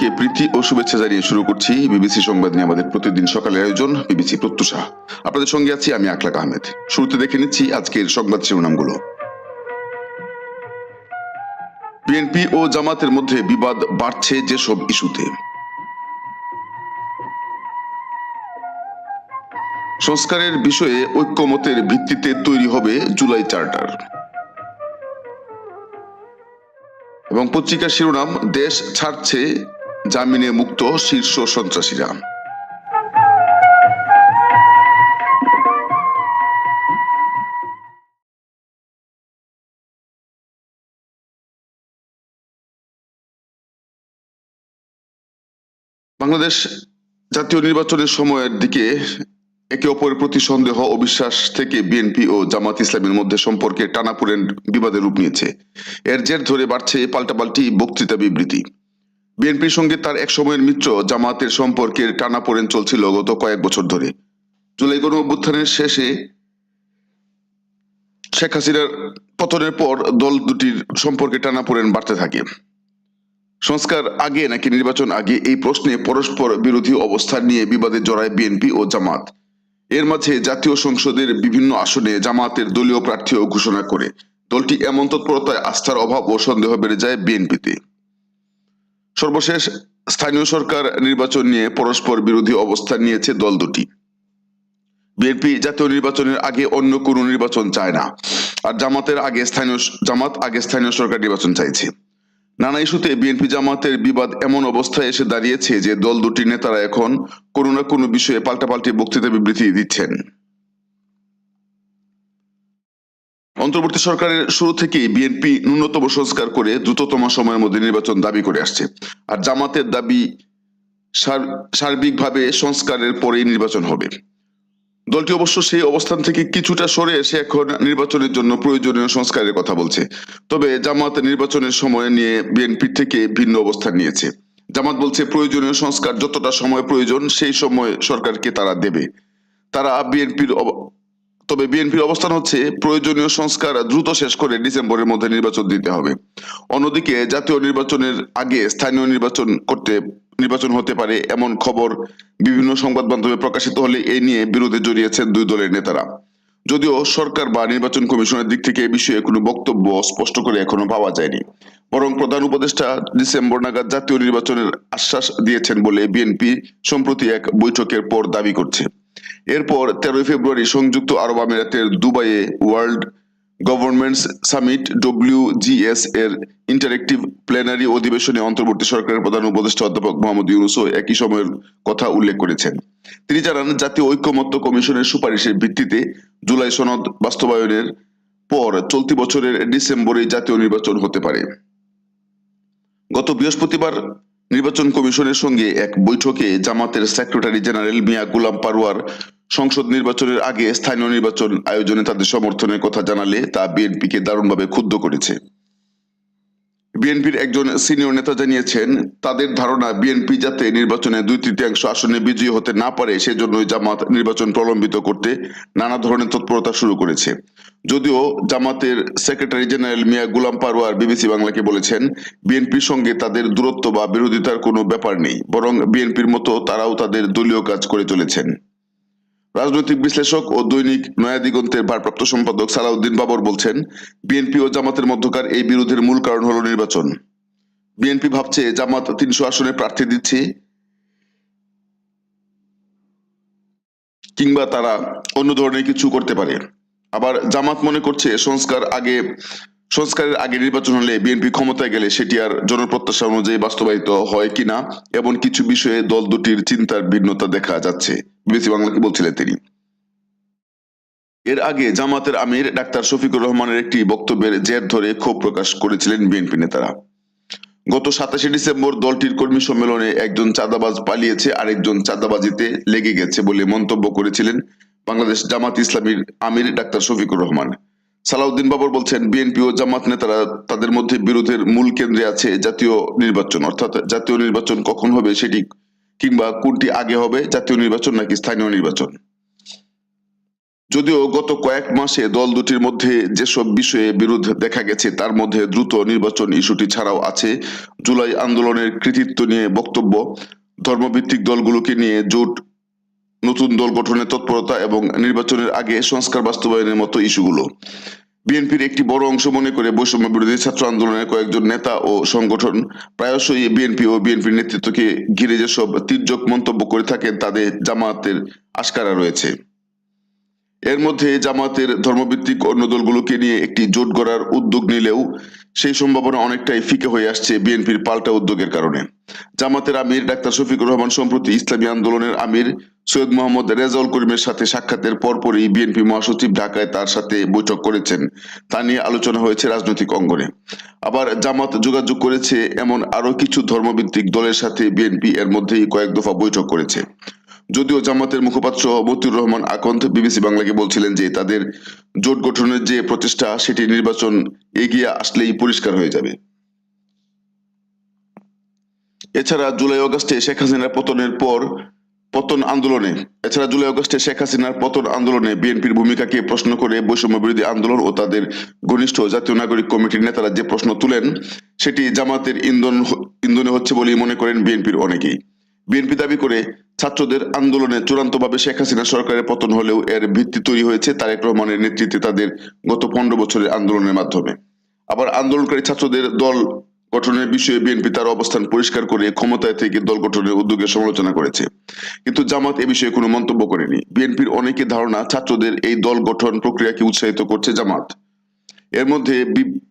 সবাইকে প্রীতি ও শুভেচ্ছা জানিয়ে শুরু করছি বিবিসি সংবাদ নিয়ে আমাদের প্রতিদিন সকালের আয়োজন, বিবিসি প্রত্যুষা। আপনাদের সঙ্গে আছি আমি আকলাক আহমেদ। শুরুতে দেখে নিচ্ছি আজকের সংবাদ শিরোনামগুলো। বিএনপি ও জামাতের মধ্যে বিবাদ বাড়ছে যেসব ইস্যুতে। সংস্কারের বিষয়ে ঐক্যমতের ভিত্তিতে তৈরি হবে জুলাই চার্টার। এবং পত্রিকার শিরোনাম, দেশ ছাড়ছে জামিনে মুক্ত শীর্ষ সন্ত্রাসীরা। বাংলাদেশ জাতীয় নির্বাচনের সময়ের দিকে একে অপরের প্রতি সন্দেহ ও বিশ্বাস থেকে বিএনপি ও জামাত ইসলামের মধ্যে সম্পর্কে টানাপোড়েন বিবাদের রূপ নিয়েছে। এর জের ধরে বাড়ছে পাল্টাপাল্টি বক্তৃতা বিবৃতি। বিএনপির সঙ্গে তার এক সময়ের মিত্র জামাতের সম্পর্কের টানাপোড়েন চলছিল গত কয়েক বছর ধরে। জুলাই গণ অভ্যুত্থানের শেষে শেখ হাসিনার পতনের পর দল দুটির সম্পর্কে টানাপোড়েন বাড়তে থাকে। সংস্কার আগে নাকি নির্বাচন আগে এই প্রশ্নে পরস্পর বিরোধী অবস্থান নিয়ে বিবাদে জড়ায় বিএনপি ও জামাত এর মাঝে জাতীয় সংসদের বিভিন্ন আসনে জামাতের দলীয় প্রার্থীও ঘোষণা করে। দলটি এমন তৎপরতায় আস্থার অভাব ও সন্দেহ বেড়ে যায় বিএনপিতে। সর্বশেষ স্থানীয় সরকার নির্বাচন নিয়ে পরস্পর বিরোধী অবস্থান নিয়েছে দল দুটি। বিএনপি জাতীয় নির্বাচনের আগে অন্য কোনো নির্বাচন চায় না, আর জামাতের আগে স্থানীয় জামাত আগে স্থানীয় সরকার নির্বাচন চাইছে। নানা ইস্যুতে বিএনপি জামাতের বিবাদ এমন অবস্থায় এসে দাঁড়িয়েছে যে দল দুটির নেতারা এখন কোনো না কোনো বিষয়ে পাল্টাপাল্টি বক্তৃতা বিবৃতি দিচ্ছেন। অন্তর্বর্তী সরকারের শুরু থেকেই বিএনপি ন্যূনতম সংস্কার করে দ্রুততম সময়ের মধ্যে নির্বাচন দাবি করে আসছে। আর জামাতের দাবি সার- সার্বিকভাবে সংস্কারের পরেই নির্বাচন হবে। দলটি অবশ্য সেই অবস্থান থেকে কিছুটা সরে এসে এখন নির্বাচনের জন্য প্রয়োজনীয় সংস্কারের কথা বলছে। তবে জামাত নির্বাচনের সময় নিয়ে বিএনপি থেকে ভিন্ন অবস্থান নিয়েছে। জামাত বলছে প্রয়োজনীয় সংস্কার যতটা সময় প্রয়োজন, সেই সময় সরকারকে তারা দেবে। তারা বিএনপির তবে বিএনপির অবস্থান হচ্ছে প্রয়োজনীয় সংস্কার দ্রুত শেষ করে ডিসেম্বরের মধ্যে নির্বাচন দিতে হবে। অন্যদিকে জাতীয় নির্বাচনের আগে স্থানীয় নির্বাচন করতে, নির্বাচন হতে পারে এমন খবর বিভিন্ন সংবাদ মাধ্যমে প্রকাশিত হলে এ নিয়ে বিরোধে জড়িয়েছেন দুই দলের নেতারা। যদিও সরকার বা নির্বাচন কমিশনের দিক থেকে এ বিষয়ে কোনো বক্তব্য স্পষ্ট করে এখনও পাওয়া যায়নি। বরং প্রধান উপদেষ্টা ডিসেম্বর নাগাদ জাতীয় নির্বাচনের আশ্বাস দিয়েছেন বলে বিএনপি সম্প্রতি এক বৈঠকের পর দাবি করছে। এরপর তেরোই ফেব্রুয়ারি সংযুক্ত আরব আমিরাতের দুবাইয়ে ওয়ার্ল্ড গভর্নমেন্টস সামিট ডব্লিউজিএস এর ইন্টারেক্টিভ প্ল্যানারি অধিবেশনে অন্তর্বর্তী সরকারের প্রধান উপদেষ্টা অধ্যাপক মোহাম্মদ ইউনুসও একই সময়ের কথা উল্লেখ করেছেন। তিনি জানান, জাতীয় ঐক্যমত্য কমিশনের সুপারিশের ভিত্তিতে জুলাই সনদ বাস্তবায়নের পর চলতি বছরের ডিসেম্বরে জাতীয় নির্বাচন হতে পারে। গত বৃহস্পতিবার নির্বাচন কমিশনের সঙ্গে এক বৈঠকে জামাতের সেক্রেটারি জেনারেল মিয়া গুলাম পারোয়ার সংসদ নির্বাচনের আগে স্থানীয় নির্বাচন আয়োজনে তাদের সমর্থনের কথা জানালে তা বিএনপিকে দারুণভাবে ক্ষুব্ধ করেছে। বিএনপির একজন সিনিয়র নেতা জানিয়েছেন, তাদের ধারণা বিএনপি যাতে নির্বাচনে দুই তৃতীয়াংশ আসনে বিজয়ী হতে না পারে, সেজন্যই জামাত নির্বাচন প্রলম্বিত করতে নানা ধরনের তৎপরতা শুরু করেছে। যদিও জামাতের secretary general Mia Golam Parwar BBC বাংলাকে বলেছেন, বিএনপির সঙ্গে তাদের দূরত্ব বা বিরোধিতার কোনো ব্যাপার নেই, বরং বিএনপির মতো তারাও তাদের দলীয় কাজ করে চলেছেন। রাজনৈতিক বিশ্লেষক ও দৈনিক নয়া দিগন্তের ভারপ্রাপ্ত সম্পাদক সালাউদ্দিন বাবর বলছেন, বিএনপি ও জামাতের মধ্যকার এই বিরোধের মূল কারণ হলো নির্বাচন। বিএনপি ভাবছে জামাত তিনশো আসনে প্রার্থী দিচ্ছে কিংবা তারা অন্য ধরনের কিছু করতে পারে। আবার জামাত মনে করছে সংস্কার আগে সংস্কারের আগে নির্বাচন হলে বিএনপি ক্ষমতায় গেলে সেটি আর জনপ্রত্যাশা অনুযায়ী বাস্তবায়িত হয় কিনা এমন কিছু বিষয়ে দল দুটির চিন্তার ভিন্নতা দেখা যাচ্ছে। বিবিসি বাংলাকে বলছিলেন তিনি। এর আগে জামাতের আমির ডাক্তার শফিকুর রহমানের একটি বক্তব্যের জের ধরে ক্ষোভ প্রকাশ করেছিলেন বিএনপি নেতারা। গত সাতাশে ডিসেম্বর দলটির কর্মী সম্মেলনে একজন চাঁদাবাজ পালিয়েছে, আরেকজন চাঁদাবাজিতে লেগে গেছে বলে মন্তব্য করেছিলেন বাংলাদেশ জামাত ইসলামীর আমির ডাক্তার শফিকুর রহমান। সালাউদ্দিন বাবর বলছেন, বিএনপি ও জামাত নেতারা তাদের মধ্যে বিরোধের মূল কেন্দ্রে আছে জাতীয় নির্বাচন। অর্থাৎ জাতীয় নির্বাচন কখন হবে সেটি কিংবা কোনটি আগে হবে, জাতীয় নির্বাচন নাকি স্থানীয় নির্বাচন? যদিও গত কয়েক মাসে দল দুটির মধ্যে যেসব বিষয়ে বিরোধ দেখা গেছে, তার মধ্যে দ্রুত নির্বাচন ইস্যুটি ছাড়াও আছে। জুলাই আন্দোলনের কৃতিত্ব নিয়ে বক্তব্য, ধর্মভিত্তিক দলগুলোকে নিয়ে জোট নতুন দল গঠনের তৎপরতা এবং নির্বাচনের আগে সংস্কার বাস্তবায়নের মতো ইস্যুগুলো। বিএনপির একটি বড় অংশ মনে করে বৈষম্য বিরোধী ছাত্র আন্দোলনের কয়েকজন নেতা ও সংগঠন প্রায়শই বিএনপি ও বিএনপির নেতৃত্বকে ঘিরে যেসব তির্যক মন্তব্য করে থাকেন তাদের জামায়াতের আশকারা রয়েছে। এর মধ্যে জামাতের ধর্মভিত্তিক অন্য দলগুলোকে নিয়ে একটি জোট গড়ার উদ্যোগ নিলেও সেই সম্ভাবনা অনেকটাই ফিকে হয়ে আসছে বিএনপির পাল্টা উদ্যোগের কারণে। জামাতের আমির ডাক্তার শফিকুর রহমান সম্প্রতি ইসলামী আন্দোলনের আমির সৈয়দ মোহাম্মদ রেজাউল করিমের সাথে সাক্ষাতের পরপরই বিএনপি মহাসচিব ঢাকায় তার সাথে বৈঠক করেছেন। তা নিয়ে আলোচনা হয়েছে রাজনৈতিক অঙ্গনে। আবার জামাত যোগাযোগ করেছে এমন আরও কিছু ধর্মভিত্তিক দলের সাথে বিএনপি এর মধ্যেই কয়েক দফা বৈঠক করেছে। যদিও জামাতের মুখপাত্র মতিউর রহমান আকন্দ বিবিসি বাংলাকে বলছিলেন যে তাদের জোট গঠনের যে প্রচেষ্টা, সেটি নির্বাচন এগিয়ে আসলেই পরিষ্কার হয়ে যাবে। এছাড়া জুলাই অগস্টে শেখ হাসিনার পতনের পর পতন আন্দোলনে, এছাড়া জুলাই অগস্টে শেখ হাসিনার পতন আন্দোলনে বিএনপির ভূমিকাকে প্রশ্ন করে বৈষম্য বিরোধী আন্দোলন ও তাদের ঘনিষ্ঠ জাতীয় নাগরিক কমিটির নেতারা যে প্রশ্ন তুলেন, সেটি জামাতের ইন্ধন ইন্ধনে হচ্ছে বলেই মনে করেন বিএনপির অনেকেই। বিএনপি দাবি করে ছাত্রদের আন্দোলনে চূড়ান্তভাবে শেখ হাসিনা সরকারের পতন হলেও এর ভিত্তি তৈরি হয়েছে তারেক রহমানের নেতৃত্বে তাদের গত পনেরো বছরের আন্দোলনের মাধ্যমে। আবার আন্দোলনকারী ছাত্রদের দল গঠনের বিষয়ে বিএনপি তার অবস্থান পরিষ্কার করে ক্ষমতায় থেকে দল গঠনের উদ্যোগের সমালোচনা করেছে। কিন্তু জামাত এ বিষয়ে কোনো মন্তব্য করেনি। বিএনপির অনেকের ধারণা ছাত্রদের এই দল গঠন প্রক্রিয়াকে উৎসাহিত করছে জামাত। এর মধ্যে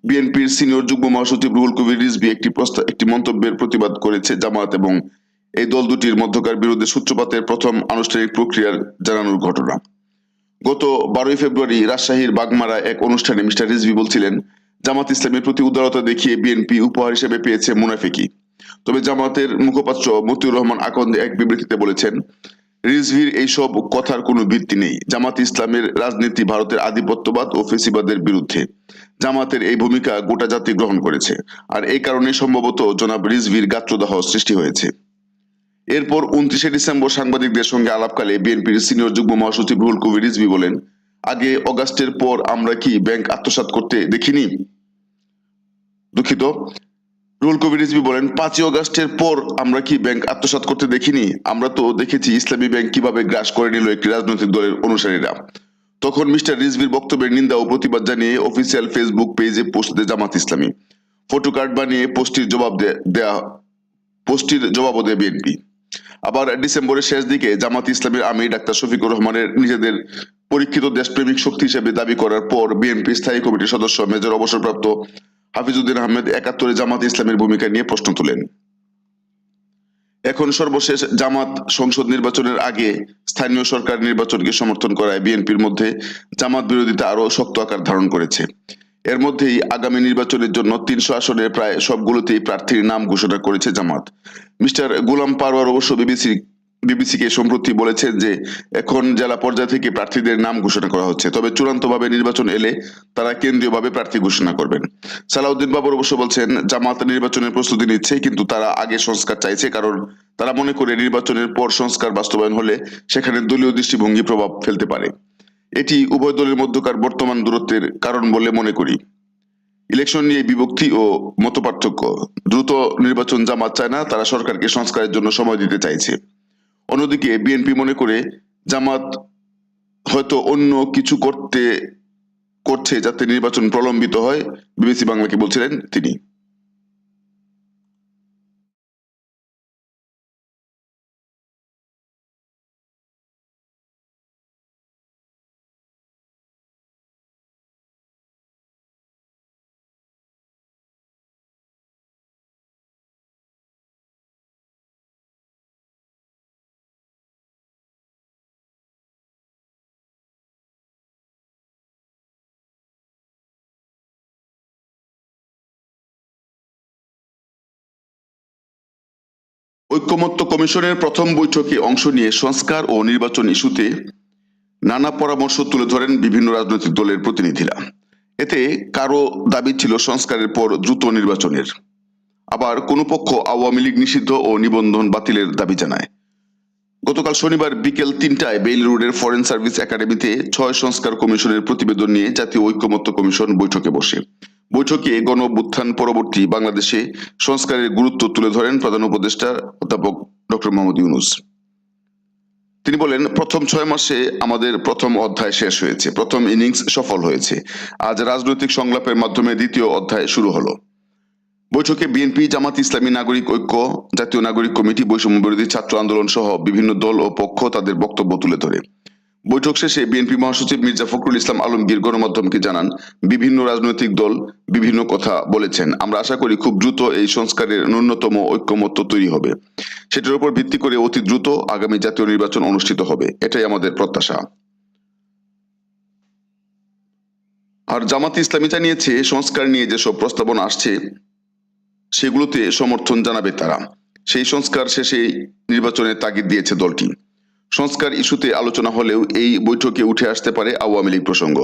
বিএনপির সিনিয়র যুগ্ম মহাসচিব রুহুল কবির রিজভি একটি প্রস্তাব একটি মন্তব্যের প্রতিবাদ করেছে জামাত এবং এই দল দুটির মধ্যকার বিরুদ্ধে সূত্রপাতের প্রথম আনুষ্ঠানিক প্রক্রিয়ার জানানোর ঘটনা। গত বারোই ফেব্রুয়ারি রাজশাহীর বাগমারা এক অনুষ্ঠানে মিস্টার রিজভি বলছিলেন, জামাত ইসলামের প্রতি উদারতা দেখিয়ে বিএনপি উপহার হিসেবে পেয়েছে মুনাফিকি তবে জামাতের মুখপাত্র মতিউর রহমান আকন্দ এক বিবৃতিতে বলেছেন, রিজভির এইসব কথার কোনো ভিত্তি নেই। জামাত ইসলামের রাজনীতি ভারতের আধিপত্যবাদ ও ফেসিবাদের বিরুদ্ধে। জামাতের এই ভূমিকা গোটা জাতি গ্রহণ করেছে। আর এই কারণে সম্ভবত জনাব রিজভির গাত্রদাহ সৃষ্টি হয়েছে। এরপর উনত্রিশে ডিসেম্বর সাংবাদিকদের সঙ্গে আলাপকালে বিএনপির সিনিয়র যুগ্ম মহাসচিব রুহুল কবির রিজভি বলেন, আগে অগাস্টের পর আমরা কি ব্যাংক আত্মসাৎ করতে দেখিনি? দুঃখিত। রুহুল কবির রিজভি বলেন, পাঁচই অগাস্টের পর আমরা কি ব্যাংক আত্মসাৎ করতে দেখিনি? আমরা তো দেখেছি ইসলামী ব্যাংক কীভাবে গ্রাস করে নিল একটি রাজনৈতিক দলের অনুসারীরা। তখন মিস্টার রিজভির বক্তব্যের নিন্দা ও প্রতিবাদ জানিয়ে অফিসিয়াল ফেসবুক পেজে পোস্ট দেয় জামাত ইসলামী। ফটো কার্ড বানিয়ে পোস্টটির জবাব দেয়া, পোস্টটির জবাবও দেয় বিএনপি। আবার ডিসেম্বরের শেষ দিকে জামাত ইসলামের আমির ডাক্তার শফিকুর রহমানের নিজেদের পরীক্ষিত দেশপ্রেমিক শক্তি হিসেবে দাবি করার পর বিএনপি স্থায়ী কমিটির সদস্য মেজর অবসরপ্রাপ্ত হাফিজউদ্দিন আহমেদ একাত্তরে জামাত ইসলামের ভূমিকা নিয়ে প্রশ্ন তোলেন। এখন সর্বশেষ জামাত সংসদ নির্বাচনের আগে স্থানীয় সরকার নির্বাচনকে সমর্থন করায় বিএনপির মধ্যে জামাত বিরোধিতা আরও শক্ত আকার ধারণ করেছে। এর মধ্যেই আগামী নির্বাচনের জন্য তিনশো আসনের প্রায় সবগুলোতেই প্রার্থীর নাম ঘোষণা করেছে জামাত। মিস্টার গোলাম পারওয়ার অবশ্য বিবিসি, বিবিসিকে সম্প্রতি বলেছেন যে এখন জেলা পর্যায় থেকে প্রার্থীদের নাম ঘোষণা করা হচ্ছে। তবে চূড়ান্তভাবে নির্বাচন এলে তারা কেন্দ্রীয়ভাবে প্রার্থী ঘোষণা করবেন। সালাউদ্দিন বাবর অবশ্য বলছেন জামাত নির্বাচনের প্রস্তুতি নিচ্ছে, কিন্তু তারা আগে সংস্কার চাইছে, কারণ তারা মনে করে নির্বাচনের পর সংস্কার বাস্তবায়ন হলে সেখানে দলীয় দৃষ্টিভঙ্গি প্রভাব ফেলতে পারে। এটি উভয় দলের মধ্যকার বর্তমান দূরত্বের কারণ বলে মনে করি। ইলেকশন নিয়ে বিভক্তি ও মতপার্থক্য। দ্রুত নির্বাচন জামাত চায় না, তারা সরকারকে সংস্কারের জন্য সময় দিতে চাইছে। অন্যদিকে বিএনপি মনে করে জামাত হয়তো অন্য কিছু করতে, করছে যাতে নির্বাচন প্রলম্বিত হয়, বিবিসি বাংলাকে বলছিলেন তিনি। ঐক্যমত্য কমিশনের প্রথম বৈঠকে অংশ নিয়ে সংস্কার ও নির্বাচন ইস্যুতে নানা পরামর্শ তুলে ধরেন বিভিন্ন রাজনৈতিক দলের প্রতিনিধিরা। এতে কারও দাবি ছিল সংস্কারের পর দ্রুত নির্বাচনের। আবার কোনো পক্ষ আওয়ামী লীগ নিষিদ্ধ ও নিবন্ধন বাতিলের দাবি জানায়। গতকাল শনিবার বিকেল তিনটায় বেইল রোডের ফরেন সার্ভিস একাডেমিতে ছয় সংস্কার কমিশনের প্রতিবেদন নিয়ে জাতীয় ঐক্যমত্য কমিশন বৈঠকে বসে। বৈঠকে গণ পরবর্তী বাংলাদেশে সংস্কারের গুরুত্ব তুলে ধরেন প্রধান উপদেষ্টা অধ্যাপক ডক্টর মোহাম্মদ ইউনুস। তিনি বলেন, প্রথম ছয় মাসে আমাদের প্রথম অধ্যায় শেষ হয়েছে। প্রথম ইনিংস সফল হয়েছে। আজ রাজনৈতিক সংলাপের মাধ্যমে দ্বিতীয় অধ্যায় শুরু হলো। বৈঠকে বিএনপি, জামাত ইসলামী নাগরিক ঐক্য, জাতীয় নাগরিক কমিটি, বৈষম্য বিরোধী ছাত্র আন্দোলন সহ বিভিন্ন দল ও পক্ষ তাদের বক্তব্য তুলে ধরে। বৈঠক শেষে বিএনপি মহাসচিব মির্জা ফখরুল ইসলাম আলমগীর গণমাধ্যমকে জানান, বিভিন্ন রাজনৈতিক দল বিভিন্ন কথা বলেছেন। আমরা আশা করি খুব দ্রুত এই সংস্কারের ন্যূনতম ঐক্যমত্য তৈরি হবে। সেটার উপর ভিত্তি করে অতি দ্রুত আগামী জাতীয় নির্বাচন অনুষ্ঠিত হবে। এটাই আমাদের প্রত্যাশা। আর জামাত ইসলামী জানিয়েছে সংস্কার নিয়ে যেসব প্রস্তাবনা আসছে, সেগুলোতে সমর্থন জানাবে তারা। সেই সংস্কার শেষে নির্বাচনের তাগিদ দিয়েছে দলটি। সংস্কার ইস্যুতে আলোচনা হলেও এই বৈঠকে উঠে আসতে পারে আওয়ামী লীগ প্রসঙ্গ।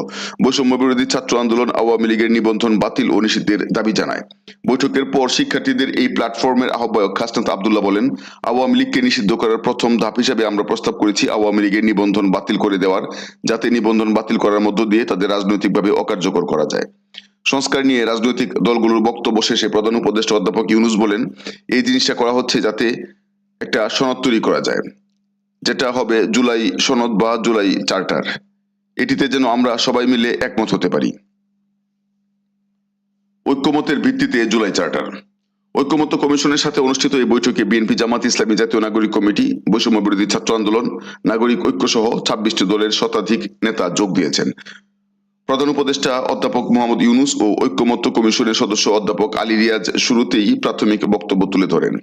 বৈষম্য বিরোধী ছাত্র আন্দোলন আওয়ামী লীগের নিবন্ধন বাতিল ও নিষিদ্ধের দাবি জানায়। বৈঠকের পর শিক্ষার্থীদের এই প্ল্যাটফর্মের আহ্বায়ক খাসনাত আবদুল্লাহ বলেন, আওয়ামী লীগকে নিষিদ্ধ করার প্রথম ধাপ হিসেবে আমরা প্রস্তাব করেছি আওয়ামী লীগের নিবন্ধন বাতিল করে দেওয়ার, যাতে নিবন্ধন বাতিল করার মধ্য দিয়ে তাদের রাজনৈতিকভাবে অকার্যকর করা যায়। সংস্কার নিয়ে রাজনৈতিক দলগুলোর বক্তব্য শেষে প্রধান উপদেষ্টা অধ্যাপক ইউনুস বলেন, এই জিনিসটা করা হচ্ছে যাতে একটা সনদ তৈরি করা যায়। যেটা হবে জুলাই সনদ বা জুলাই চার্টার। এটিতে যেন আমরা সবাই মিলে একমত হতে পারি। ঐক্যমতের ভিত্তিতে জুলাই চার্টার। ঐক্যমত্য কমিশনের সাথে অনুষ্ঠিত এই বৈঠকে বিএনপি, জামাত ইসলামী জাতীয় নাগরিক কমিটি বৈষম্য বিরোধী ছাত্র আন্দোলন, নাগরিক ঐক্য সহ ছাব্বিশটি দলের শতাধিক নেতা যোগ দিয়েছেন। প্রধান উপদেষ্টা অধ্যাপক মোহাম্মদ ইউনুস ও ঐক্যমত্য কমিশনের সদস্য অধ্যাপক আলী রিয়াজ শুরুতেই প্রাথমিক বক্তব্য তুলে ধরেন।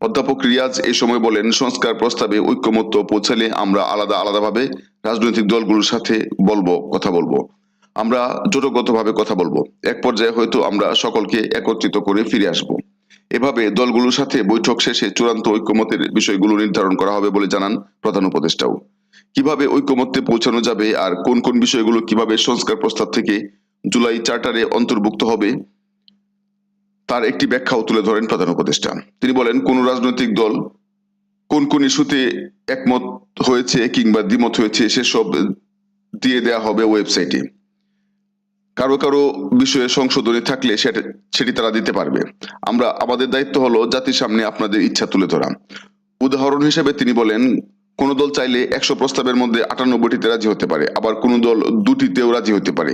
অধ্যাপক রিয়াজ এ সময় বলেন, সংস্কার প্রস্তাবে ঐক্যমত্য পৌঁছালে আমরা আলাদা আলাদাভাবে রাজনৈতিক দলগুলোর সাথে বলব, কথা বলব। আমরা জোটগতভাবে কথা বলব। এক পর্যায়ে হয়তো আমরা সকলকে একত্রিত করে ফিরে আসব। এভাবে দলগুলোর সাথে বৈঠক শেষে চূড়ান্ত ঐক্যমতের বিষয়গুলো নির্ধারণ করা হবে বলে জানান প্রধান উপদেষ্টাও। কীভাবে ঐক্যমত্যে পৌঁছানো যাবে আর কোন কোন বিষয়গুলো কীভাবে সংস্কার প্রস্তাব থেকে জুলাই চার্টারে অন্তর্ভুক্ত হবে তার একটি ব্যাখ্যাও তুলে ধরেন প্রধান উপদেষ্টা। তিনি বলেন, কোন রাজনৈতিক দল কোন কোন ইস্যুতে একমত হয়েছে কিংবা দ্বিমত হয়েছে, সেসব দিয়ে দেয়া হবে ওয়েবসাইটে। কারও কারও বিষয়ে সংশোধনী থাকলে সেটা, সেটি তারা দিতে পারবে। আমরা, আমাদের দায়িত্ব হলো জাতির সামনে আপনাদের ইচ্ছা তুলে ধরা। উদাহরণ হিসেবে তিনি বলেন কোন দল চাইলে একশো প্রস্তাবের মধ্যে আটানব্বইটিতে রাজি হতে পারে, আবার কোন দল দুটিতেও রাজি হতে পারে।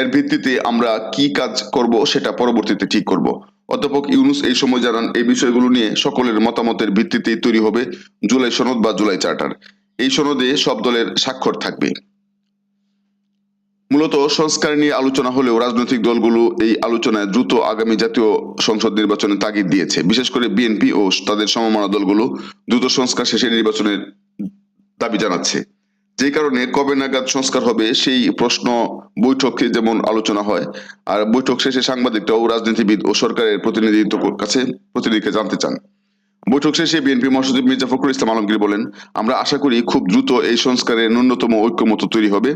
এর ভিত্তিতে আমরা কি কাজ করব সেটা পরবর্তীতে ঠিক করব। অধ্যাপক ইউনুস এই সময় জানান, এই বিষয়গুলো নিয়ে সকলের মতামতের ভিত্তিতেই তৈরি হবে জুলাই সনদ বা জুলাই চার্টার। এই সনদে সব দলের স্বাক্ষর থাকবে। মূলত সংস্কার নিয়ে আলোচনা হলেও রাজনৈতিক দলগুলো এই আলোচনায় দ্রুত আগামী জাতীয় সংসদ নির্বাচনে তাগিদ দিয়েছে। বিশেষ করে বিএনপি ও তাদের সমমানা দলগুলো দ্রুত সংস্কার শেষে নির্বাচনের দাবি জানাচ্ছে। যে কারণে কবে নাগাদ সংস্কার হবে সেই প্রশ্ন বৈঠকে যেমন আলোচনা হয়, আর বৈঠক শেষে সাংবাদিকরাও রাজনীতিবিদ ও সরকারের প্রতিনিধিত্ব কাছে প্রতিনিধিকে জানতে চান। বৈঠক শেষে বিএনপি মহাসচিব মির্জা ফখরুল ইসলাম আলমগীর বলেন, আমরা আশা করি খুব দ্রুত এই সংস্কারের ন্যূনতম ঐক্যমত তৈরি হবে।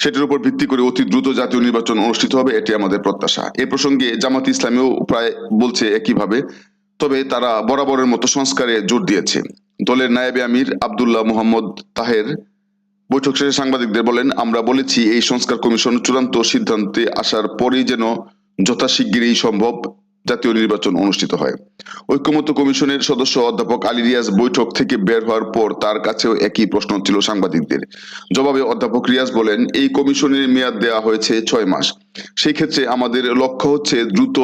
সেটার উপর ভিত্তি করে অতি দ্রুত জাতীয় নির্বাচন অনুষ্ঠিত হবে, এটি আমাদের প্রত্যাশা। এ প্রসঙ্গে জামাত ইসলামীও প্রায় বলছে একইভাবে, তবে তারা বরাবরের মতো সংস্কারে জোর দিয়েছে। দলের নায়েবে আমির আবদুল্লাহ মোহাম্মদ তাহের বৈঠক শেষে সাংবাদিকদের বলেন, আমরা বলেছি এই সংস্কার কমিশন চূড়ান্ত সিদ্ধান্তে আসার পরেই যেন যথাশিগগিরই সম্ভব জাতীয় নির্বাচন অনুষ্ঠিত হয়। ঐক্যমত্য কমিশনের সদস্য অধ্যাপক আলী রিয়াজ বৈঠক থেকে বের হওয়ার পর তার কাছেও একই প্রশ্ন ছিল সাংবাদিকদের। জবাবে অধ্যাপক রিয়াজ বলেন, এই কমিশনের মেয়াদ দেওয়া হয়েছে ছয় মাস। সেই ক্ষেত্রে আমাদের লক্ষ্য হচ্ছে দ্রুত,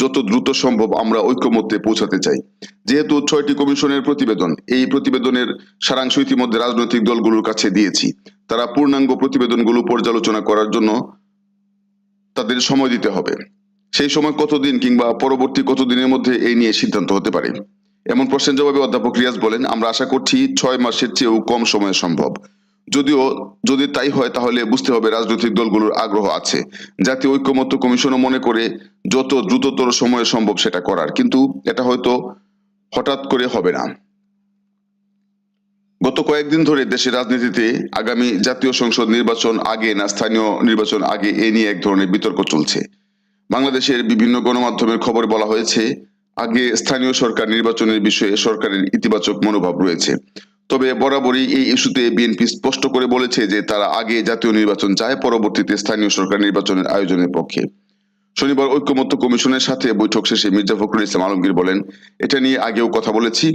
যত দ্রুত সম্ভব আমরা ঐক্যমত্যে পৌঁছাতে চাই। যেহেতু ছয়টি কমিশনের প্রতিবেদন, এই প্রতিবেদনের সারাংশ ইতিমধ্যে রাজনৈতিক দলগুলোর কাছে দিয়েছি। তারা পূর্ণাঙ্গ প্রতিবেদনগুলো পর্যালোচনা করার জন্য তাদের সময় দিতে হবে। সেই সময় কতদিন কিংবা পরবর্তী কতদিনের মধ্যে এই নিয়ে সিদ্ধান্ত হতে পারে? এমন প্রশ্নের জবাবে অধ্যাপক রিয়াজ বলেন, আমরা আশা করছি ছয় মাসের চেয়েও কম সময়ে সম্ভব। যদিও, যদি তাই হয়, তাহলে বুঝতে হবে রাজনৈতিক দলগুলোর আগ্রহ আছে। জাতীয় ঐক্যমত্য কমিশনও মনে করে যত দ্রুততর সময়ে সম্ভব সেটা করার। কিন্তু এটা হয়তো হঠাৎ করে হবে না। গত কয়েকদিন ধরে দেশের রাজনীতিতে আগামী জাতীয় সংসদ নির্বাচন আগে না স্থানীয় নির্বাচন আগে এ নিয়ে এক ধরনের বিতর্ক চলছে। বাংলাদেশের বিভিন্ন গণমাধ্যমের খবরে বলা হয়েছে, আগে স্থানীয় সরকার নির্বাচনের বিষয়ে সরকারের ইতিবাচক মনোভাব রয়েছে। তবে বরাবরই এই ইস্যুতে বিএনপি স্পষ্ট করে বলেছে যে তারা আগে জাতীয় নির্বাচন চায়, পরবর্তীতে স্থানীয় সরকার নির্বাচনের আয়োজনের পক্ষে। শনিবার ঐক্যমত্য কমিশনের সাথে বৈঠক শেষে মির্জা ফখরুল ইসলাম আলমগীর বলেন, এটা নিয়ে আগেও কথা বলেছি।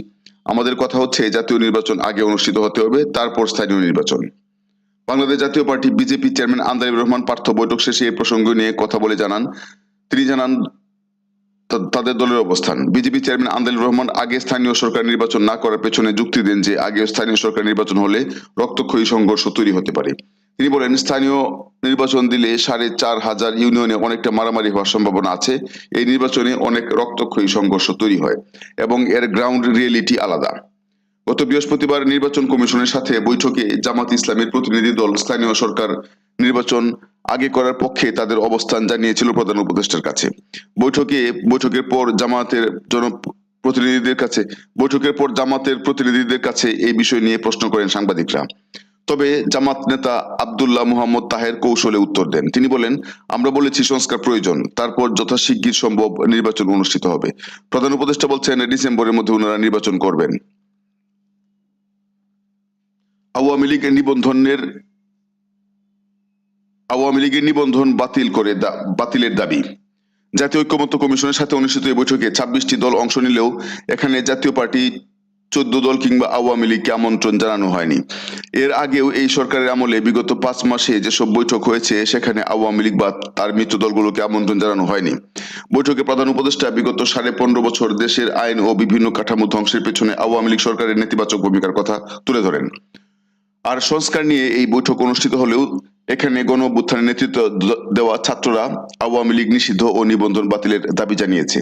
আমাদের কথা হচ্ছে, জাতীয় নির্বাচন আগে অনুষ্ঠিত হতে হবে, তারপর স্থানীয় নির্বাচন। Bangladesh Jatiya Party BJP chairman Andaleeve Rahman Partho বৈঠক শেষে এই প্রসঙ্গ নিয়ে কথা বলে জানান তিনি জানান তাদের দলের অবস্থান। বিজেপি চেয়ারম্যান আন্দালিব রহমান আগে স্থানীয় সরকার নির্বাচন না করার পেছনে যুক্তি দেন যে, আগে স্থানীয় সরকার নির্বাচন হলে রক্তক্ষয়ী সংঘর্ষ তৈরি হতে পারে। তিনি বলেন, স্থানীয় নির্বাচন দিলে সাড়ে চার হাজার ইউনিয়নে অনেকটা মারামারি হওয়ার সম্ভাবনা আছে। এই নির্বাচনে অনেক রক্তক্ষয়ী সংঘর্ষ তৈরি হয় এবং এর গ্রাউন্ড রিয়েলিটি আলাদা। গত বৃহস্পতিবার নির্বাচন কমিশনের সাথে বৈঠকে জামাত ইসলামের প্রতিনিধি দল স্থানীয় সরকার নির্বাচন আগে করার পক্ষে তাদের অবস্থান জানিয়েছিল প্রধান উপদেষ্টার কাছে। বৈঠকে, বৈঠকের পর জামাতের জন প্রতিনিধিদের কাছে, বৈঠকের পর জামাতের প্রতিনিধিদের কাছে এই বিষয় নিয়ে প্রশ্ন করেন সাংবাদিকরা। তবে জামাত নেতা আব্দুল্লাহ মোহাম্মদ তাহের কৌশলে উত্তর দেন। তিনি বলেন, আমরা বলেছি সংস্কার প্রয়োজন, তারপর যথাশীঘ্র সম্ভব নির্বাচন অনুষ্ঠিত হবে। প্রধান উপদেষ্টা বলছেন, ডিসেম্বরের মধ্যে ওনারা নির্বাচন করবেন। আওয়ামী লীগের নিবন্ধনের আওয়ামী লীগের নিবন্ধন বাতিল করে বাতিলের দাবি। জাতীয় ঐক্যমত্য কমিশনের সাথে অনুষ্ঠিত এই বৈঠকে ছাব্বিশটি দল অংশ নিলেও এখানে জাতীয় পার্টি চোদ্দ দল কিংবা আওয়ামী লীগকে আমন্ত্রণ জানানো হয়নি। এর আগেও এই সরকারের আমলে বিগত পাঁচ মাসে যেসব বৈঠক হয়েছে, সেখানে আওয়ামী লীগ বা তার মিত্র দলগুলোকে আমন্ত্রণ জানানো হয়নি। বৈঠকে প্রধান উপদেষ্টা বিগত সাড়ে পনেরো বছর দেশের আইন ও বিভিন্ন কাঠামো ধ্বংসের পেছনে আওয়ামী লীগ সরকারের নেতিবাচক ভূমিকার কথা তুলে ধরেন। আর সংস্কার নিয়ে এই বৈঠক অনুষ্ঠিত হলেও এখানে গণ নেতৃত্ব দেওয়া ছাত্ররা আওয়ামী লীগ নিষিদ্ধ ও নিবন্ধন বাতিলের দাবি জানিয়েছে।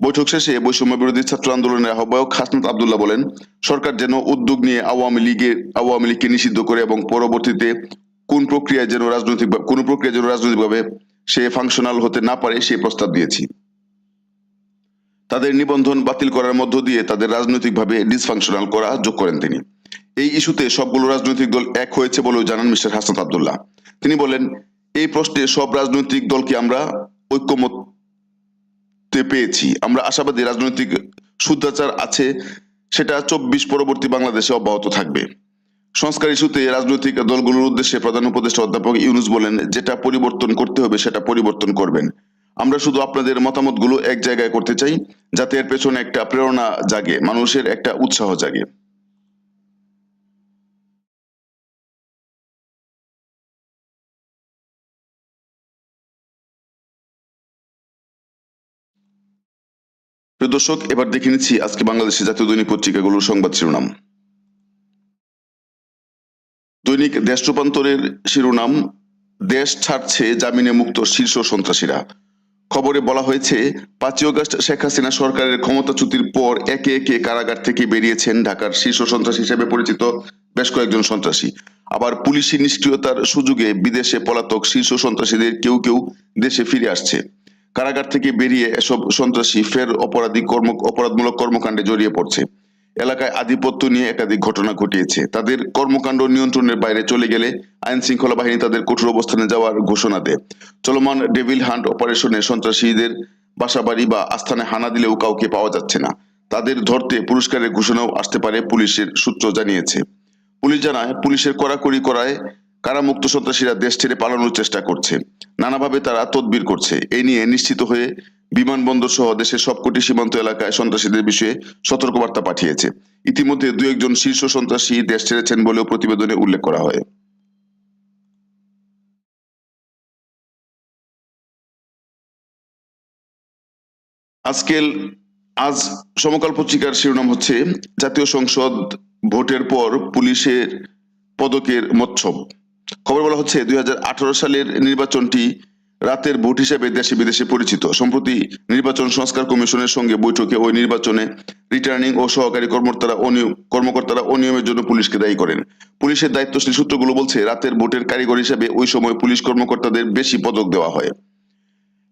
বৈঠক শেষে বৈষম্য বিরোধী ছাত্র আন্দোলনের আহ্বায়ক হাসনাত আবদুল্লাহ বলেন, সরকার যেন উদ্যোগ নিয়ে আওয়ামী লীগের, আওয়ামী লীগকে নিষিদ্ধ করে এবং পরবর্তীতে কোন প্রক্রিয়ায় যেন রাজনৈতিক কোন প্রক্রিয়া যেন রাজনৈতিকভাবে সে ফাংশনাল হতে না পারে সেই প্রস্তাব দিয়েছি। তাদের নিবন্ধন বাতিল করার মধ্য দিয়ে তাদের রাজনৈতিকভাবে ডিসফাংশনাল করা যোগ করেন তিনি। এই ইস্যুতে সবগুলো রাজনৈতিক দল এক হয়েছে বলেও জানান মিস্টার হাসান আবদুল্লাহ। তিনি বলেন, এই প্রশ্নে সব রাজনৈতিক দলকে আমরা ঐক্যমতে পেয়েছি? আমরা আশাবাদী রাজনৈতিক শুদ্ধাচার আছে, সেটা চব্বিশ পরবর্তী বাংলাদেশে অব্যাহত থাকবে। সংস্কার ইস্যুতে রাজনৈতিক দলগুলোর উদ্দেশ্যে প্রধান উপদেষ্টা অধ্যাপক ইউনুস বলেন, যেটা পরিবর্তন করতে হবে সেটা পরিবর্তন করবেন। আমরা শুধু আপনাদের মতামতগুলো এক জায়গায় করতে চাই, যাতে এর পেছনে একটা প্রেরণা জাগে, মানুষের একটা উৎসাহ জাগে। দর্শক, এবার দেখে নিচ্ছি আজকে বাংলাদেশের জাতীয় দৈনিক পত্রিকাগুলোর সংবাদ শিরোনাম। দৈনিক দেশ রূপান্তরের শিরোনাম, দেশ ছাড়ছে জামিনে মুক্ত শীর্ষ সন্ত্রাসীরা। খবরে বলা হয়েছে, পাঁচই অগস্ট শেখ হাসিনা সরকারের ক্ষমতাচ্যুতির পর একে একে কারাগার থেকে বেরিয়েছেন ঢাকার শীর্ষ সন্ত্রাসী হিসেবে পরিচিত বেশ কয়েকজন সন্ত্রাসী। আবার পুলিশি নিষ্ক্রিয়তার সুযোগে বিদেশে পলাতক শীর্ষ সন্ত্রাসীদের কেউ কেউ দেশে ফিরে আসছে। কারাগার থেকে বেরিয়ে এসব সন্ত্রাসী ফের অপরাধী কর্ম, অপরাধমূলক কর্মকাণ্ডে জড়িয়ে পড়ছে। এলাকায় আধিপত্য নিয়ে একাধিক ঘটনা ঘটিয়েছে। তাদের কর্মকাণ্ড নিয়ন্ত্রণের বাইরে চলে গেলে আইন শৃঙ্খলা বাহিনী তাদের কঠোর অবস্থানে যাওয়ার ঘোষণা দেয়। চলমান ডেভিল হান্ট অপারেশনে সন্ত্রাসীদের বাসাবাড়ি বা আস্থানে হানা দিলেও কাউকে পাওয়া যাচ্ছে না। তাদের ধরতে পুরস্কারের ঘোষণাও আসতে পারে, পুলিশের সূত্র জানিয়েছে। পুলিশ জানায়, পুলিশের কড়াকড়ি করায় কারামুক্ত সন্ত্রাসীরা দেশ ছেড়ে পালানোর চেষ্টা করছে? নানাভাবে তারা তদবির করছে। এই নিয়ে নিশ্চিত হয়ে বিমানবন্দর সহ দেশের সবকটি সীমান্ত এলাকায় সন্ত্রাসীদের বিষয়ে সতর্কবার্তা পাঠিয়েছে। ইতিমধ্যে দু একজন শীর্ষ সন্ত্রাসী দেশ ছেড়েছেন বলেও প্রতিবেদনে উল্লেখ করা হয়। আজকের আজ সমকাল পত্রিকার শিরোনাম হচ্ছে, জাতীয় সংসদ ভোটের পর পুলিশের পদকের মৎসব। খবর বলা হচ্ছে, দুই সালের নির্বাচনটি রাতের ভোট হিসেবে দেশে বিদেশে পরিচিত। সম্প্রতি নির্বাচন সংস্কার কমিশনের সঙ্গে বৈঠকে ওই নির্বাচনে রিটার্নিং ও সহকারী কর্মকর্তারা কর্মকর্তারা অনিয়মের জন্য পুলিশকে দায়ী করেন। পুলিশের দায়িত্বশীল সূত্রগুলো বলছে, রাতের ভোটের কারিগর হিসেবে ওই সময় পুলিশ কর্মকর্তাদের বেশি পদক দেওয়া হয়।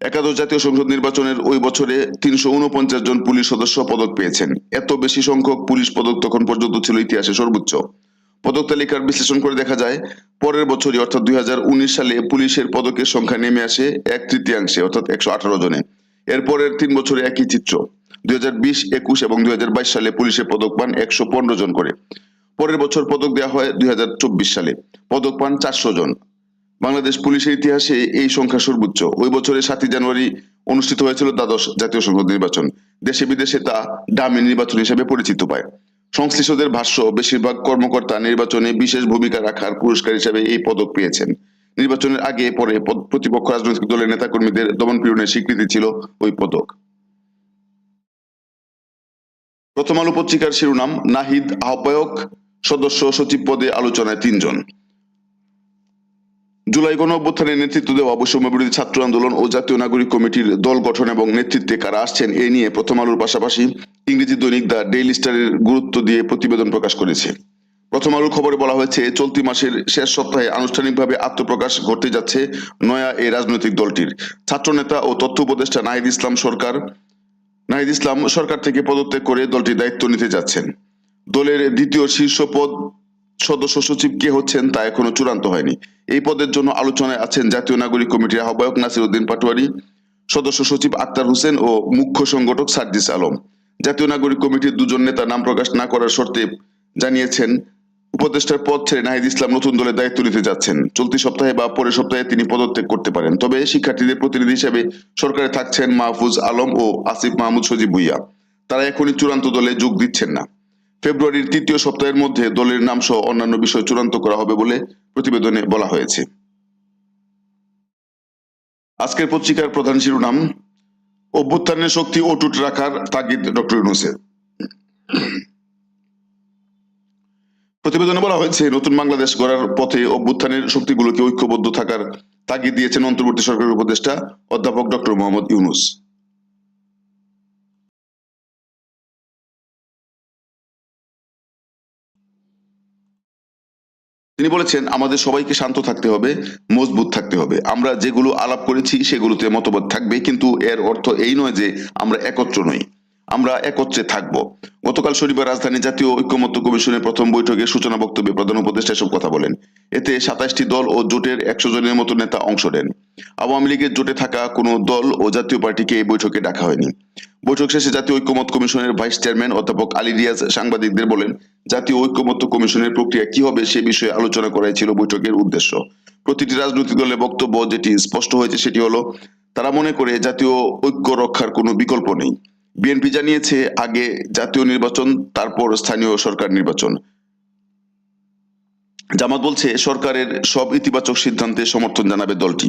একাদশ জাতীয় সংসদ নির্বাচনের ওই বছরে তিনশো উনপঞ্চাশ জন পুলিশ সদস্য পদক পেয়েছেন। এত বেশি সংখ্যক পুলিশ পদক তখন পর্যন্ত ছিল ইতিহাসে সর্বোচ্চ। পদক তালিকার বিশ্লেষণ করে দেখা যায়, পরের বছরই, অর্থাৎ দুই সালে পুলিশের পদকের সংখ্যা নেমে আসে এক তৃতীয়াংশে, অর্থাৎ একশো আঠারো জনে। এরপরের তিন বছরে একই চিত্র, দুই হাজার এবং দুই সালে পুলিশের পদক পান একশো পনেরো জন করে। পরের বছর পদক দেওয়া হয় দুই হাজার চব্বিশ সালে, পদক পান চারশো জন। বাংলাদেশ পুলিশের ইতিহাসে এই সংখ্যা সর্বোচ্চ। ওই বছরের সাতই জানুয়ারি অনুষ্ঠিত হয়েছিল দ্বাদশ জাতীয় সংসদ নির্বাচন। দেশে বিদেশে তা ডামি নির্বাচন হিসেবে পরিচিত পায়। সংশ্লিষ্টদের ভাষ্য, বেশিরভাগ কর্মকর্তা নির্বাচনে বিশেষ ভূমিকা রাখার পুরস্কার হিসেবে এই পদক পেয়েছেন। নির্বাচনের আগে পরে প্রতিপক্ষ রাজনৈতিক দলের নেতাকর্মীদের দমন পীড়নের স্বীকৃতি ছিল ওই পদক। প্রথম আলো পত্রিকার শিরোনাম, নাহিদ আহ্বায়ক, সদস্য সচিব পদে আলোচনায় তিনজন। জুলাই গণ অভ্যুত্থানের নেতৃত্ব দেওয়া বৈষম্য বিরোধী ছাত্র আন্দোলন ও জাতীয় নাগরিক কমিটির দল গঠন এবং নেতৃত্বে কারা আসছেন, এ নিয়ে প্রথম আলোর পাশাপাশি ইংরেজি দৈনিক দ্য ডেইলি স্টারের গুরুত্ব দিয়ে প্রতিবেদন প্রকাশ করেছে। প্রথম আলোর খবরে বলা হয়েছে, চলতি মাসের শেষ সপ্তাহে আনুষ্ঠানিকভাবে আত্মপ্রকাশ ঘটতে যাচ্ছে নয়া এই রাজনৈতিক দলটির। ছাত্রনেতা ও তথ্য উপদেষ্টা নাহিদ ইসলাম সরকার, নাহিদ ইসলাম সরকার থেকে পদত্যাগ করে দলটির দায়িত্ব নিতে যাচ্ছেন। দলের দ্বিতীয় শীর্ষ পদ সদস্য সচিব কে হচ্ছেন তা এখনও চূড়ান্ত হয়নি। এই পদের জন্য আলোচনায় আছেন জাতীয় নাগরিক কমিটির আহ্বায়ক নাসির উদ্দিন পাটোয়ারি, সদস্য সচিব আক্তার হোসেন ও মুখ্য সংগঠক সার্জিস আলম। জাতীয় নাগরিক কমিটির দুজন নেতা নাম প্রকাশ না করার শর্তে জানিয়েছেন, উপদেষ্টার পদ ছেড়ে নাহিদ ইসলাম নতুন দলের দায়িত্ব নিতে যাচ্ছেন। চলতি সপ্তাহে বা পরের সপ্তাহে তিনি পদত্যাগ করতে পারেন। তবে শিক্ষার্থীদের প্রতিনিধি হিসেবে সরকারে থাকছেন মাহফুজ আলম ও আসিফ মাহমুদ সজিব ভুইয়া। তারা এখনই চূড়ান্ত দলে যোগ দিচ্ছেন না। ফেব্রুয়ারির তৃতীয় সপ্তাহের মধ্যে দলের নাম সহ অন্যান্য বিষয় চূড়ান্ত করা হবে বলে প্রতিবেদনে বলা হয়েছে। আজকের পত্রিকার প্রধান শিরোনাম, অভ্যুত্থানের শক্তি অটুট রাখার তাগিদ ডক্টর ইউনুসের। প্রতিবেদনে বলা হয়েছে, নতুন বাংলাদেশ গড়ার পথে অভ্যুত্থানের শক্তিগুলোকে ঐক্যবদ্ধ থাকার তাগিদ দিয়েছেন অন্তর্বর্তী সরকারের উপদেষ্টা অধ্যাপক ডক্টর মোহাম্মদ ইউনুস। তিনি বলেছেন, আমাদের সবাইকে শান্ত থাকতে হবে, মজবুত থাকতে হবে। আমরা যেগুলো আলাপ করেছি, সেগুলোতে মতবাদ থাকবে। কিন্তু এর অর্থ এই নয় যে আমরা একত্র নই। আমরা একত্রে থাকব। গতকাল শনিবার রাজধানী জাতীয় ঐক্যমত্য কমিশনের প্রথম বৈঠকে সূচনা বক্তব্যে প্রধান উপদেষ্টা এসব কথা বলেন। এতে সাতাশটি দল ও জোটের একশো জনের মতো নেতা অংশ নেন। আওয়ামী লীগের জোটে থাকা কোনো দল ও জাতীয় পার্টিকে এই বৈঠকে ডাকা হয়নি। বৈঠক শেষে জাতীয় ঐক্যমত কমিশনের ভাইস চেয়ারম্যান অধ্যাপক আলী রিয়াজ সাংবাদিকদের বলেন, জাতীয় ঐক্যমত্য কমিশনের প্রক্রিয়া কি হবে সে বিষয়ে আলোচনা করাই ছিল বৈঠকের উদ্দেশ্য। প্রতিটি রাজনৈতিক দলের বক্তব্য যেটি স্পষ্ট হয়েছে সেটি হলো, তারা মনে করে জাতীয় ঐক্য রক্ষার কোনো বিকল্প নেই। বিএনপি জানিয়েছে আগে জাতীয় নির্বাচন, তারপর স্থানীয় সরকার নির্বাচন। জামাত বলছে, সরকারের সব ইতিবাচক সিদ্ধান্তে সমর্থন জানাবে দলটি।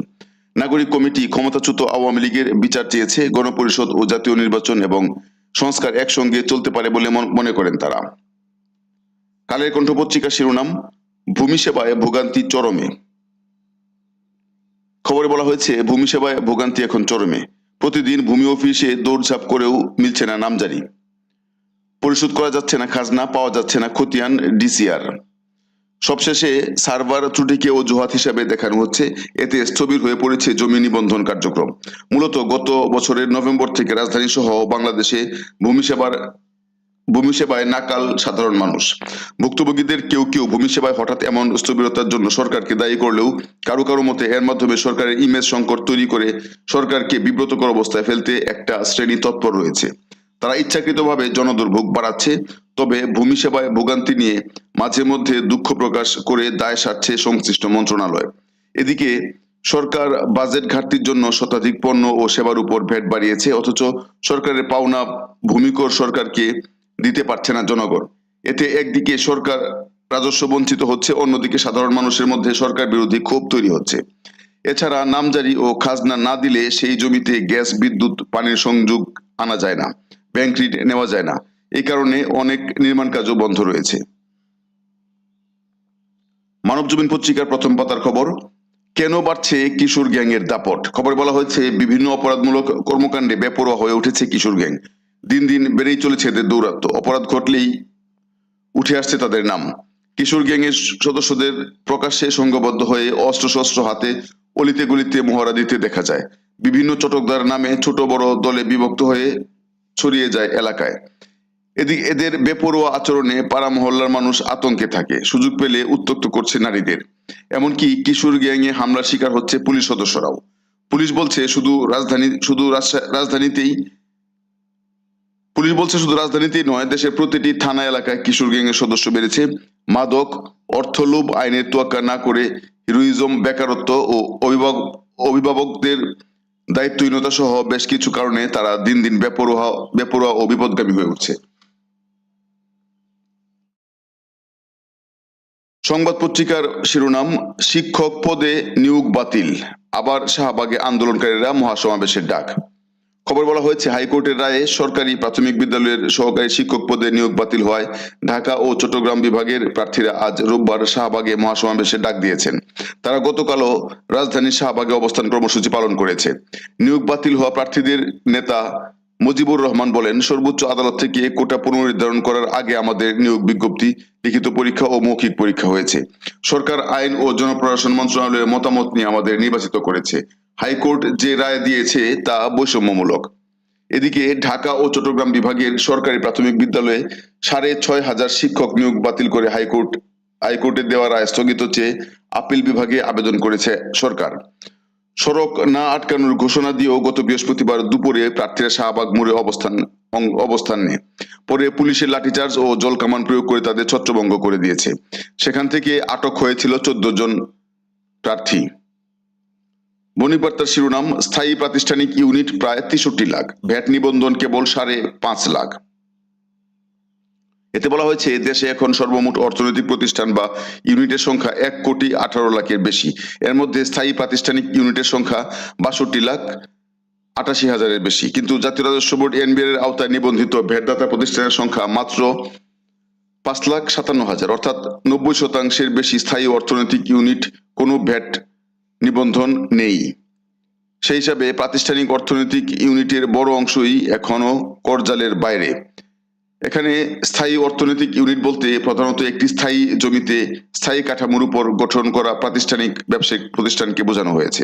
নাগরিক কমিটি ক্ষমতাচ্যুত আওয়ামী লীগের বিচার চেয়েছে গণপরিষদ ও জাতীয় নির্বাচন এবং সংস্কার একসঙ্গে চলতে পারে বলে মনে করেন তারা। কালের কণ্ঠ পত্রিকার শিরোনাম, ভূমি সেবায় ভোগান্তি চরমে। খবরে বলা হয়েছে, ভূমি সেবায় ভোগান্তি এখন চরমে। প্রতিদিন ভূমি অফিসে দৌড়ঝাঁপ করেও মিলছে না নামজারি। পরিশোধ করা যাচ্ছে না, খাজনা পাওয়া যাচ্ছে না খতিয়ান, ডিসিআর। সবশেষে সার্ভার ত্রুটিকে অজুহাত হিসাবে দেখানো হচ্ছে। এতে স্থবির হয়ে পড়েছে জমি নিবন্ধন কার্যক্রম। মূলত গত বছরের নভেম্বর থেকে রাজধানী সহ বাংলাদেশে ভূমি সেবার ভূমি সেবায় নাকাল সাধারণ মানুষ। ভুক্তভোগীদের কেউ কেউ ভূমি সেবায় হঠাৎ এমন স্থবিরতার জন্য সরকারকে দায়ী করলেও কারও কারও মতে এর মাধ্যমে সরকারের ইমেজ সংকট তৈরি করে সরকারকে বিব্রতকর অবস্থায় ফেলতে একটা শ্রেণি তৎপর রয়েছে। তারা ইচ্ছাকৃতভাবে জনদুর্ভোগ বাড়াচ্ছে। তবে ভূমি সেবায় ভোগান্তি নিয়ে মাঝে মধ্যে দুঃখ প্রকাশ করে দায় সারছে সংশ্লিষ্ট মন্ত্রণালয়। এদিকে সরকার বাজেট ঘাটতির জন্য শতাধিক পণ্য ও সেবার উপর ভ্যাট বাড়িয়েছে, অথচ সরকারের পাওনা ভূমিকর সরকারকে দিতে পারছে না জনগণ। এতে একদিকে সরকার রাজস্ব বঞ্চিত হচ্ছে, অন্যদিকে সাধারণ মানুষের মধ্যে সরকার বিরোধী ক্ষোভ তৈরি হচ্ছে। এছাড়া নামজারি ও খাজনা না দিলে সেই জমিতে গ্যাস, বিদ্যুৎ, পানির সংযোগ আনা যায় না, ব্যাংক ঋণ নেওয়া যায় না। এই কারণে অনেক নির্মাণ কাজও বন্ধ রয়েছে। মানব জমিন পত্রিকার প্রথম পাতার খবর, কেন বাড়ছে কিশোর গ্যাংয়ের দাপট? খবরে বলা হয়েছে, বিভিন্ন অপরাধমূলক কর্মকাণ্ডে বেপরোয়া হয়ে উঠেছে কিশোর গ্যাং। দিন দিন বেড়েই চলেছে এদের দৌরাত্ম অপরাধ ঘটলেই উঠে আসছে তাদের নাম। কিশোর গ্যাংয়ের সদস্যদের প্রকাশ্যে সংঘবদ্ধ হয়ে অস্ত্রশস্ত্র হাতে অলিতে গলিতে মহড়া দিতে দেখা যায়। বিভিন্ন চটকদার নামে ছোট বড় দলে বিভক্ত হয়ে ছড়িয়ে যায় এলাকায়। এদিকে এদের বেপরোয়া আচরণে পাড়া মহল্লার মানুষ আতঙ্কে থাকে। সুযোগ পেলে উত্তক্ত করছে নারীদের। এমনকি কিশোর গ্যাংয়ে হামলার শিকার হচ্ছে পুলিশ সদস্যরাও। পুলিশ বলছে শুধু রাজধানী, শুধু রাজধানীতেই, পুলিশ বলছে শুধু রাজধানীতেই নয়, দেশের প্রতিটি থানা এলাকায় কিশোর গ্যাংয়ের সদস্য বেড়েছে। মাদক, অর্থলোভ আইনের তোয়াক্কা না করে হিরোইজম, বেকারত্ব ও অভিভাবক, অভিভাবকদের দায়িত্বহীনতা সহ বেশ কিছু কারণে তারা দিন দিন বেপরোয়া বেপরোয়া ও বিপদগামী হয়ে উঠছে। সংবাদ পত্রিকার শিরোনাম, শিক্ষক পদে নিয়োগ বাতিল, আবার শাহবাগে আন্দোলনকারীরা মহাসমাবেশের ডাক। খবর বলা হয়েছে, হাইকোর্টের রায়ে সরকারি প্রাথমিক বিদ্যালয়ের সহকারী শিক্ষক পদে নিয়োগ বাতিল হওয়ায় ঢাকা ও চট্টগ্রাম বিভাগের প্রার্থীরা আজ রোববার শাহবাগে মহাসমাবেশে ডাক দিয়েছেন। তারা গতকালও রাজধানীর শাহবাগে অবস্থান কর্মসূচি পালন করেছে। নিয়োগ বাতিল হওয়া প্রার্থীদের নেতা মুজিবুর রহমান বলেন, সর্বোচ্চ আদালত থেকে কোটা পুনর্নির্ধারণ করার আগে আমাদের নিয়োগ বিজ্ঞপ্তি, লিখিত পরীক্ষা ও মৌখিক পরীক্ষা হয়েছে। সরকার, আইন ও জনপ্রশাসন মন্ত্রণালয়ের মতামত নিয়ে আমাদের নির্বাচিত করেছে। হাইকোর্ট যে রায় দিয়েছে তা বৈষম্যমূলক। এদিকে ঢাকা ও চট্টগ্রাম বিভাগের সরকারি প্রাথমিক বিদ্যালয়ে সাড়ে ছয় হাজার শিক্ষক নিয়োগ বাতিল করে হাইকোর্ট হাইকোর্টের দেওয়া রায় স্থগিত চেয়ে আপিল বিভাগে আবেদন করেছে সরকার। সড়ক না আটকানোর ঘোষণা দিয়েও গত বৃহস্পতিবার দুপুরে প্রার্থীরা শাহবাগ মোড়ে অবস্থান অবস্থান নেয়। পরে পুলিশের লাঠিচার্জ ও জলকামান প্রয়োগ করে তাদের ছত্রভঙ্গ করে দিয়েছে। সেখান থেকে আটক হয়েছিল চোদ্দ জন প্রার্থী। বনিবার্তার শিরোনাম, স্থায়ী প্রাতিষ্ঠানিক ইউনিট প্রায় তেষট্টি লাখ। ভ্যাট নিবন্ধন কেবল সাড়ে পাঁচ লাখ। এতে বলা হয়েছে দেশে এখন সর্বমোট অর্থনৈতিক প্রতিষ্ঠান বা ইউনিটের সংখ্যা এক কোটি আঠারো লাখের বেশি। এর মধ্যে স্থায়ী প্রাতিষ্ঠানিক ইউনিটের সংখ্যা বাষট্টি লাখ আটাশি হাজারের বেশি। কিন্তু জাতীয় রাজস্ব বোর্ড এনবিআর আওতায় নিবন্ধিত ভ্যাটদাতা প্রতিষ্ঠানের সংখ্যা মাত্র পাঁচ লাখ সাতান্ন হাজার। অর্থাৎ নব্বই শতাংশের বেশি স্থায়ী অর্থনৈতিক ইউনিট কোনো ভ্যাট নিবন্ধন নেই। সেই হিসাবে প্রাতিষ্ঠানিক অর্থনৈতিক ইউনিটের বড় অংশই এখনও করজালের বাইরে। এখানে স্থায়ী অর্থনৈতিক ইউনিট বলতে প্রধানত একটি স্থায়ী জমিতে স্থায়ী কাঠামোর উপর গঠন করা প্রাতিষ্ঠানিক ব্যবসায়িক প্রতিষ্ঠানকে বোঝানো হয়েছে।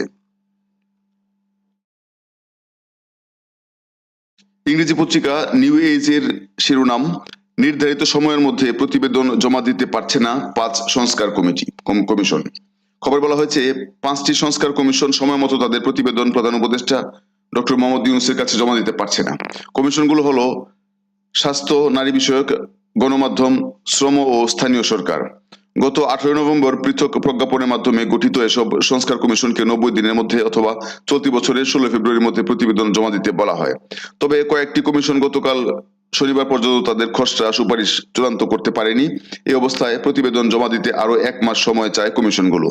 ইংরেজি পত্রিকা নিউ এজের শিরোনাম, নির্ধারিত সময়ের মধ্যে প্রতিবেদন জমা দিতে পারছে না পাঁচ সংস্কার কমিটি কমিশন। খবর বলা হয়েছে, পাঁচটি সংস্কার কমিশন সময় মতো তাদের প্রতিবেদন প্রধান উপদেষ্টা ডক্টর মোহাম্মদ ইউনুসের কাছে জমা দিতে পারছে না। কমিশনগুলো হলো স্বাস্থ্য নারী বিষয়ক গণমাধ্যম, শ্রম ও স্থানীয় সরকার। গত আঠারো নভেম্বর পৃথক প্রজ্ঞাপনের মাধ্যমে গঠিত এসব সংস্কার কমিশনকে নব্বই দিনের মধ্যে অথবা চলতি বছরের ষোলো ফেব্রুয়ারির মধ্যে প্রতিবেদন জমা দিতে বলা হয়। তবে কয়েকটি কমিশন গতকাল শনিবার পর্যন্ত তাদের খসড়া সুপারিশ চূড়ান্ত করতে পারেনি। এই অবস্থায় প্রতিবেদন জমা দিতে আরও এক মাস সময় চায় কমিশনগুলো।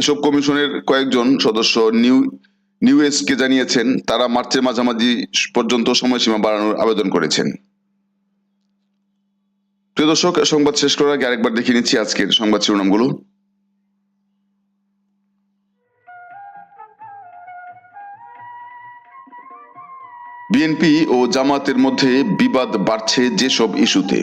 এসব কমিশনের কয়েকজন সদস্য নিউ নিউএস কে জানিয়েছেন, তারা মার্চের মাঝামাঝি পর্যন্ত সময়সীমা বাড়ানোর আবেদন করেছেন। প্রিয় দর্শক, সংবাদ শেষ করার আগে আরেকবার দেখিয়ে নিচ্ছি আজকের সংবাদ শিরোনামগুলো। বিএনপি ও জামাতের মধ্যে বিবাদ বাড়ছে যেসব ইস্যুতে।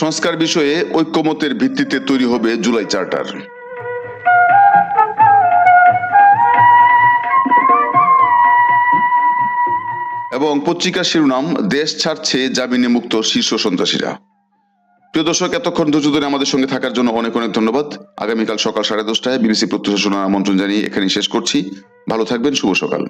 সংস্কার বিষয়ে ঐক্যমতের ভিত্তিতে তৈরি হবে জুলাই চার্টার। এবং পত্রিকার শিরোনাম, দেশ ছাড়ছে জামিনে মুক্ত শীর্ষ সন্ত্রাসীরা। প্রিয় দর্শক, এতক্ষণ ধৈর্য ধরে আমাদের সঙ্গে থাকার জন্য অনেক অনেক ধন্যবাদ। আগামীকাল সকাল সাড়ে দশটায় বিবিসি প্রত্যুষা শোনার আমন্ত্রণ জানিয়ে এখানে শেষ করছি। ভালো থাকবেন, শুভ সকাল।